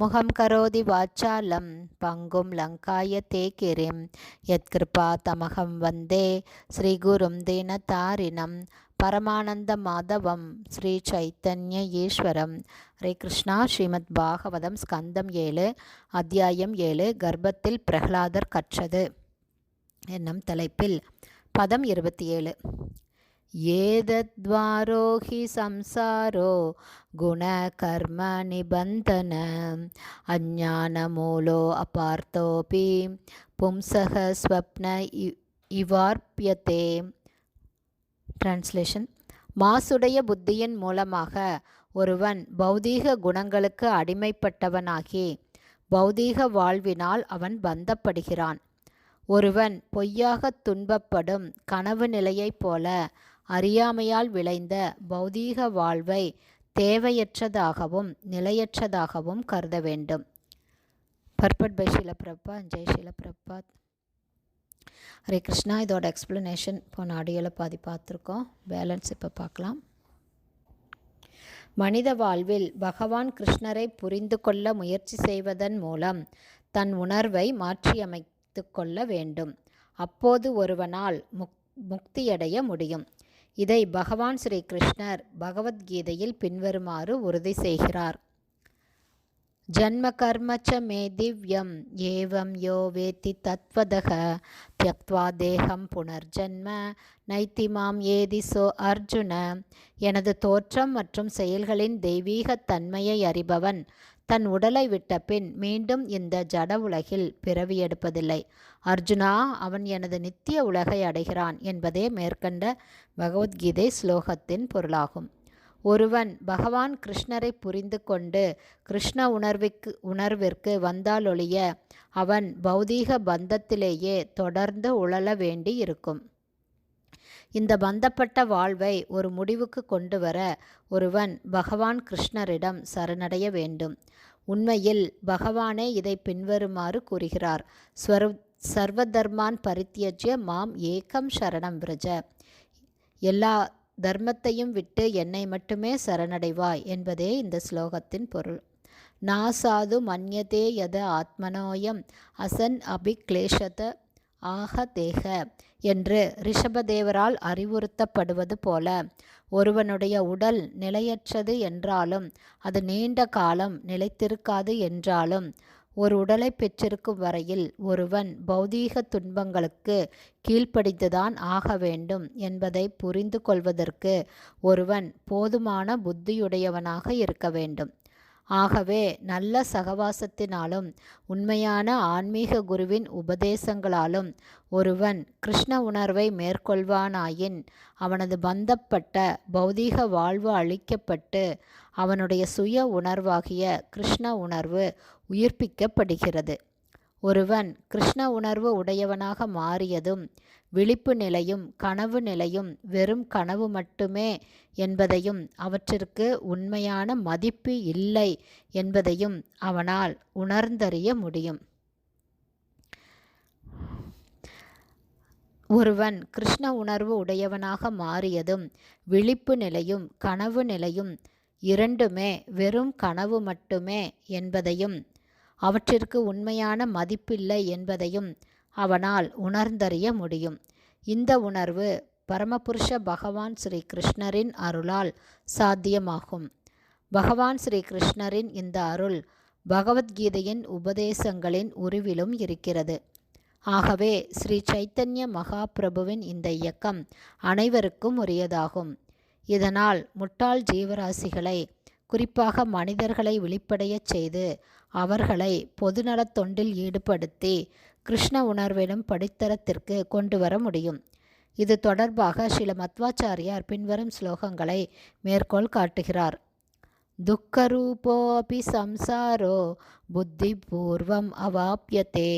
முகம் கரோதி வாச்சாலம் பங்கும் லங்காய தே கிரிம் யத்கிருபா தமகம் வந்தே ஸ்ரீகுரும் தீனதாரிணம் பரமானந்த மாதவம் ஸ்ரீ சைத்தன்ய ஈஸ்வரம். ஹரே கிருஷ்ணா ஸ்ரீமத் பாகவதம் ஸ்கந்தம் ஏழு அத்தியாயம் ஏழு கர்ப்பத்தில் பிரகலாதர் கற்றது. என்னும் தலைப்பில் பதம் இருபத்தி ஏழு. ஏதத்வாரோ ஹி சம்சாரோ குணகர்ம நிபந்தன. அஜானமூலோ அபார்த்தோபி பும்சக ஸ்வப்ன இவார்ப்பியத்தே டிரான்ஸ்லேஷன் மாசுடைய புத்தியின் மூலமாக ஒருவன் பௌதீக குணங்களுக்கு அடிமைப்பட்டவனாகி பௌதீக வாழ்வினால் அவன் பந்தப்படுகிறான். ஒருவன் பொய்யாக துன்பப்படும் கனவு நிலையைப் போல அறியாமையால் விளைந்த பௌதீக வாழ்வை தேவையற்றதாகவும் நிலையற்றதாகவும் கருத வேண்டும். Purport by Srila Prabhupada Jai Srila Prabhupad Hare Krishna. இதோட எக்ஸ்ப்ளனேஷன் போன ஆடியோவில் பாதி பார்த்துருக்கோம். பேலன்ஸ் இப்போ பார்க்கலாம். மனித வாழ்வில் பகவான் கிருஷ்ணரை புரிந்து கொள்ள முயற்சி செய்வதன் மூலம் தன் உணர்வை மாற்றியமைத்து கொள்ள வேண்டும். அப்போது ஒருவனால் முக் முக்தியடைய முடியும். இதை பகவான் ஸ்ரீ கிருஷ்ணர் பகவத்கீதையில் பின்வருமாறு உறுதி செய்கிறார். ஜன்ம கர்மச்ச மே திவ்யம் ஏவம் யோ வேத்தி தத்வதக தியக்வா தேகம் புனர்ஜன்ம நைத்திமாம் ஏதி சோ அர்ஜுன எனது தோற்றம் மற்றும் செயல்களின் தெய்வீகத் தன்மையை அறிபவன் தன் உடலை விட்ட பின் மீண்டும் இந்த ஜட உலகில் பிறவி எடுப்பதில்லை. அர்ஜுனா அவன் எனது நித்திய உலகை அடைகிறான் என்பதே மேற்கண்ட பகவத்கீதை ஸ்லோகத்தின் பொருளாகும். ஒருவன் பகவான் கிருஷ்ணரை புரிந்து கொண்டு கிருஷ்ண உணர்விற்கு உணர்விற்கு வந்தாலொழிய அவன் பௌதீக பந்தத்திலேயே தொடர்ந்து உழல வேண்டி இருக்கும் இந்த பந்தப்பட்ட வாழ்வை ஒரு முடிவுக்கு கொண்டு வர ஒருவன் பகவான் கிருஷ்ணரிடம் சரணடைய வேண்டும். உண்மையில் பகவானே இதை பின்வருமாறு கூறுகிறார். ஸ்வரு சர்வதர்மான் பரித்தியஜ்ய மாம் ஏகம் சரணம் விரஜ. எல்லா தர்மத்தையும் விட்டு என்னை மட்டுமே சரணடைவாய் என்பதே இந்த ஸ்லோகத்தின் பொருள். நாசாது மன்யதே யத ஆத்மனோயம் அசன் அபிக்லேஷத ஆக தேக என்று ரிஷபதேவரால் அறிவுறுத்தப்படுவது போல ஒருவனுடைய உடல் நிலையற்றது என்றாலும் அது நீண்ட காலம் நிலைத்திருக்காது என்றாலும் ஒரு உடலை பெற்றிருக்கும் வரையில் ஒருவன் பௌதீக துன்பங்களுக்கு கீழ்ப்படித்துதான் ஆக வேண்டும் என்பதை புரிந்து கொள்வதற்கு ஒருவன் போதுமான புத்தியுடையவனாக இருக்க வேண்டும். ஆகவே நல்ல சகவாசத்தினாலும் உண்மையான ஆன்மீக குருவின் உபதேசங்களாலும் ஒருவன் கிருஷ்ண உணர்வை மேற்கொள்வானாயின் அவனது பந்தப்பட்ட பௌதீக வாழ்வு அழிக்கப்பட்டு அவனுடைய சுய உணர்வாகிய கிருஷ்ண உணர்வு உயிர்ப்பிக்கப்படுகிறது. ஒருவன் கிருஷ்ண உணர்வு உடையவனாக மாறியதும் விழிப்பு நிலையும் கனவு நிலையும் வெறும் கனவு மட்டுமே என்பதையும் அவற்றிற்கு உண்மையான மதிப்பு இல்லை என்பதையும் அவனால் உணர்ந்தறிய முடியும். ஒருவன் கிருஷ்ண உணர்வு உடையவனாக மாறியதும் விழிப்பு நிலையும் கனவு நிலையும் இரண்டுமே வெறும் கனவு மட்டுமே என்பதையும் அவற்றிற்கு உண்மையான மதிப்பில்லை என்பதையும் அவனால் உணர்ந்தறிய முடியும். இந்த உணர்வு பரமபுருஷ பகவான் ஸ்ரீ கிருஷ்ணரின் அருளால் சாத்தியமாகும். பகவான் ஸ்ரீ கிருஷ்ணரின் இந்த அருள் பகவத்கீதையின் உபதேசங்களின் உருவிலும் இருக்கிறது. ஆகவே ஸ்ரீ சைத்தன்ய மகாபிரபுவின் இந்த இயக்கம் அனைவருக்கும் உரியதாகும். இதனால் முட்டாள் ஜீவராசிகளை குறிப்பாக மனிதர்களை விழிப்படையச் செய்து அவர்களை பொதுநலத் தொண்டில் ஈடுபடுத்தி கிருஷ்ண உணர்வெனும் படித்தரத்திற்கு கொண்டு வர முடியும். இது தொடர்பாக சில மத்வாச்சாரியார் பின்வரும் ஸ்லோகங்களை மேற்கோள் காட்டுகிறார். துக்கரூபோபி சம்சாரோ புத்தி பூர்வம் அவாப்யதே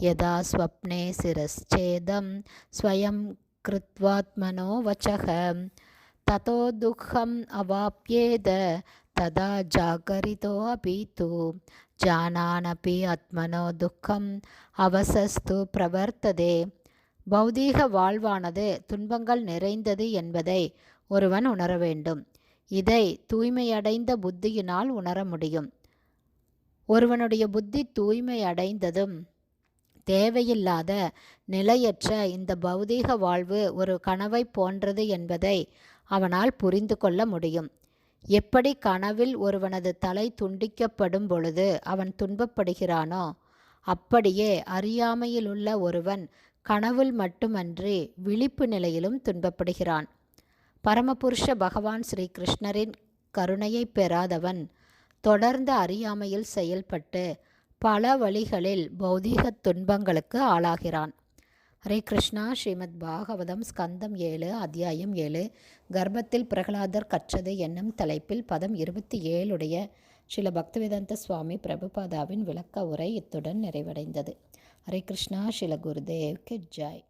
யதா ஸ்வப்னே சிரச்சேதம் ஸ்வயம் கிருத்வாத்மனோ வச்சக ததோ துக்கம் அவாப்யேத तदा जागरितोऽपि तु जानानपि आत्मनो துக்கம் அவசஸ்து பிரவர்த்ததே பௌதீக வாழ்வானது துன்பங்கள் நிறைந்தது என்பதை ஒருவன் உணர வேண்டும் இதை தூய்மையடைந்த புத்தியினால் உணர முடியும் ஒருவனுடைய புத்தி தூய்மை அடைந்ததும் தேவையில்லாத நிலையற்ற இந்த பௌதீக வாழ்வு ஒரு கனவை போன்றது என்பதை அவனால் புரிந்து கொள்ள முடியும் எப்படி கனவில் ஒருவனது தலை துண்டிக்கப்படும் பொழுது அவன் துன்பப்படுகிறானோ அப்படியே அறியாமையிலுள்ள ஒருவன் கனவில் மட்டுமன்றி விழிப்பு நிலையிலும் துன்பப்படுகிறான். பரமபுருஷ பகவான் ஸ்ரீ கிருஷ்ணரின் கருணையை பெறாதவன் தொடர்ந்து அறியாமையில் செயல்பட்டு பல வழிகளில் பௌதீக துன்பங்களுக்கு ஆளாகிறான். ஹரே கிருஷ்ணா ஸ்ரீமத் பாகவதம் ஸ்கந்தம் ஏழு அத்தியாயம் ஏழு. கர்ப்பத்தில் பிரகலாதர் கற்றது என்னும் தலைப்பில் பதம் இருபத்தி ஏழுடைய ஸ்ரீல பக்திவேதாந்த சுவாமி பிரபுபாதாவின் விளக்க உரை இத்துடன் நிறைவடைந்தது. ஹரே கிருஷ்ணா ஸ்ரீல குருதேவ்க்கு ஜாய்.